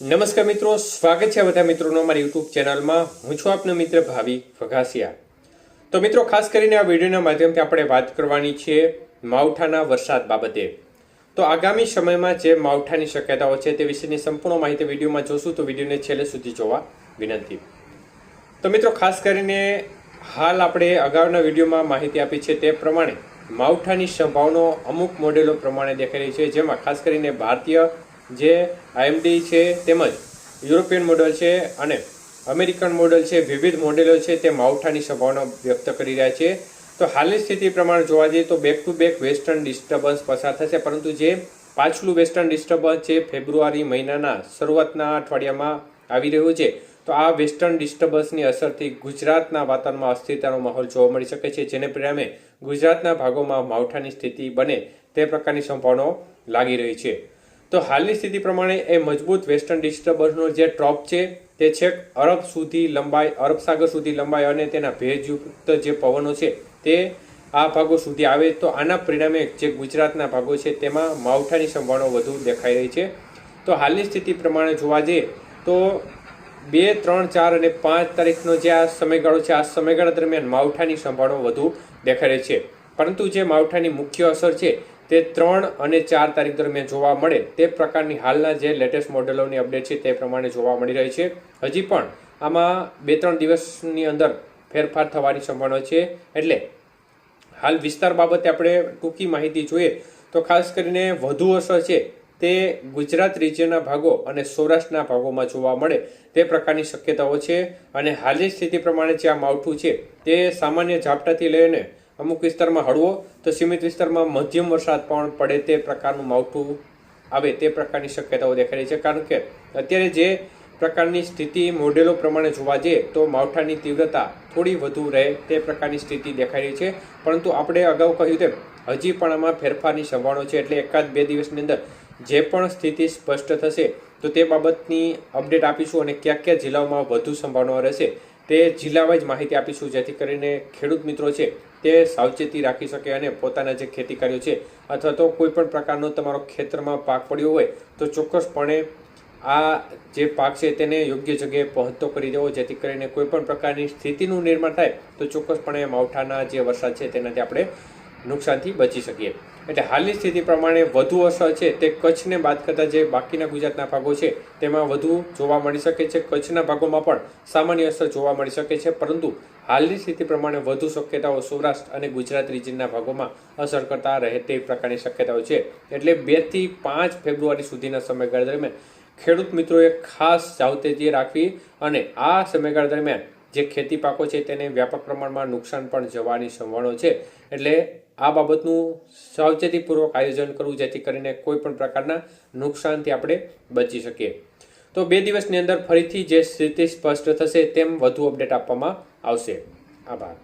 નમસ્કાર મિત્રો, સ્વાગત છે બધા મિત્રોનો અમારી યુટ્યુબ ચેનલમાં. હું છું આપનો મિત્ર ભાવિ ફઘાસિયા. તો મિત્રો, ખાસ કરીને આ વિડીયોના માધ્યમથી આપણે વાત કરવાની છે માવઠાના વરસાદ બાબતે. તો આગામી સમયમાં જે માવઠાની શક્યતાઓ છે તે વિશેની સંપૂર્ણ માહિતી વિડીયોમાં જોશું, તો વિડીયોને છેલ્લે સુધી જોવા વિનંતી. તો મિત્રો, ખાસ કરીને હાલ આપણે અગાઉના વિડીયોમાં માહિતી આપી છે તે પ્રમાણે માવઠાની સંભાવનો અમુક મોડેલો પ્રમાણે દેખાઈ રહી છે, જેમાં ખાસ કરીને ભારતીય જે આઈએમડી છે તેમજ યુરોપિયન મોડલ છે અને અમેરિકન મોડલ છે, વિવિધ મોડેલો છે તે માવઠાની સંભાવના વ્યક્ત કરી રહ્યા છે. તો હાલની સ્થિતિ પ્રમાણે જોવા જઈએ તો back to back western disturbance પસાર થશે, પરંતુ જે પાછલું વેસ્ટર્ન ડિસ્ટર્બન્સ છે ફેબ્રુઆરી મહિનાના શરૂઆતના અઠવાડિયામાં આવી રહ્યું છે. તો આ વેસ્ટર્ન ડિસ્ટર્બન્સની અસરથી ગુજરાતના વાતાવરણમાં અસ્થિરતાનો માહોલ જોવા મળી શકે છે, જેને પરિણામે ગુજરાતના ભાગોમાં માવઠાની સ્થિતિ બને તે પ્રકારની સંભાવનાઓ લાગી રહી છે. તો હાલની સ્થિતિ પ્રમાણે એ મજબૂત વેસ્ટર્ન ડિસ્ટર્બન્સનો જે ટ્રોપ છે, તે છેક અરબ સુધી લંબાઈ, અરબ સાગર સુધી લંબાઈ અને તેના ભેજયુક્ત જે પવનો છે, તે આ ભાગો સુધી આવે તો આના પરિણામે જે ગુજરાતના ભાગો છે, તેમાં માવઠાની સંભાવના વધુ દેખાઈ રહી છે. તો હાલની સ્થિતિ પ્રમાણે જોવા જઈએ તો બે, ત્રણ, ચાર અને પાંચ તારીખનો જે આ સમયગાળો છે, આ સમયગાળા દરમિયાન માવઠાની સંભાવના વધુ દેખાઈ રહી છે. પરંતુ જે માવઠાની મુખ્ય અસર છે તે ત્રણ અને ચાર તારીખ દરમિયાન જોવા મળે તે પ્રકારની હાલના જે લેટેસ્ટ મોડેલોની અપડેટ છે તે પ્રમાણે જોવા મળી રહી છે. હજી પણ આમાં બે ત્રણ દિવસની અંદર ફેરફાર થવાની સંભાવના છે. એટલે હાલ વિસ્તાર બાબતે આપણે ટૂંકી માહિતી જોઈએ તો ખાસ કરીને વધુ અસર છે તે ગુજરાત રાજ્યના ભાગો અને સૌરાષ્ટ્રના ભાગોમાં જોવા મળે તે પ્રકારની શક્યતાઓ છે. અને હાલની સ્થિતિ પ્રમાણે જે આ માવઠું છે તે સામાન્ય ઝાપટાથી લઈને અમુક વિસ્તારમાં હળવો તો સીમિત વિસ્તારમાં મધ્યમ વરસાદ પણ પડે તે પ્રકારનું માવઠું આવે તે પ્રકારની શક્યતાઓ દેખાઈ રહી છે. કારણ કે અત્યારે જે પ્રકારની સ્થિતિ મોડેલો પ્રમાણે જોવા જઈએ તો માવઠાની તીવ્રતા થોડી વધુ રહે તે પ્રકારની સ્થિતિ દેખાઈ રહી છે. પરંતુ આપણે અગાઉ કહ્યું તેમ, હજી પણ આમાં ફેરફારની સંભાવના છે. એટલે એકાદ બે દિવસની અંદર જે પણ સ્થિતિ સ્પષ્ટ થશે તો તે બાબતની અપડેટ આપીશું અને કયા કયા જિલ્લાઓમાં વધુ સંભાવનાઓ રહેશે તે જિલ્લામાં જ માહિતી આપીશું, જેથી કરીને ખેડૂત મિત્રો છે તે સાવચેતી રાખી શકે અને પોતાના જે ખેતી કાર્યો છે અથવા તો કોઈ પણ પ્રકારનો તમારો ખેતરમાં પાક પડ્યો હોય તો ચોક્કસપણે આ જે પાક છે તેને યોગ્ય જગ્યાએ પહોંચતો કરી દેવો, જેથી કરીને કોઈ પણ પ્રકારની સ્થિતિનું નિર્માણ થાય તો ચોક્કસપણે માવઠાના જે વરસાદ છે તેનાથી આપણે નુકસાનથી બચી શકીએ. એટલે હાલની સ્થિતિ પ્રમાણે વધુ અસર છે તે કચ્છને બાદ કરતાં જે બાકીના ગુજરાતના ભાગો છે, તેમાં વધુ જોવા મળી શકે છે. કચ્છના ભાગોમાં પણ સામાન્ય અસર જોવા મળી શકે છે, પરંતુ હાલની સ્થિતિ પ્રમાણે વધુ શક્યતાઓ સૌરાષ્ટ્ર અને ગુજરાત રિજનના ભાગોમાં અસર કરતા રહે તે પ્રકારની શક્યતાઓ છે. એટલે બેથી પાંચ ફેબ્રુઆરી સુધીના સમયગાળા દરમિયાન ખેડૂત મિત્રોએ ખાસ સાવચેતી રાખવી અને આ સમયગાળા દરમિયાન જે ખેતી પાકો છે તેને વ્યાપક પ્રમાણમાં નુકસાન પણ જવાની સંભાવના છે. એટલે આ બાબતનું સાવચેતીપૂર્વક આયોજન કરવું, જેથી કરીને કોઈ પણ પ્રકારના નુકસાનથી આપણે બચી શકીએ. તો બે દિવસની અંદર ફરીથી જે સ્થિતિ સ્પષ્ટ થશે તેમ વધુ અપડેટ આપવામાં આવશે. આભાર.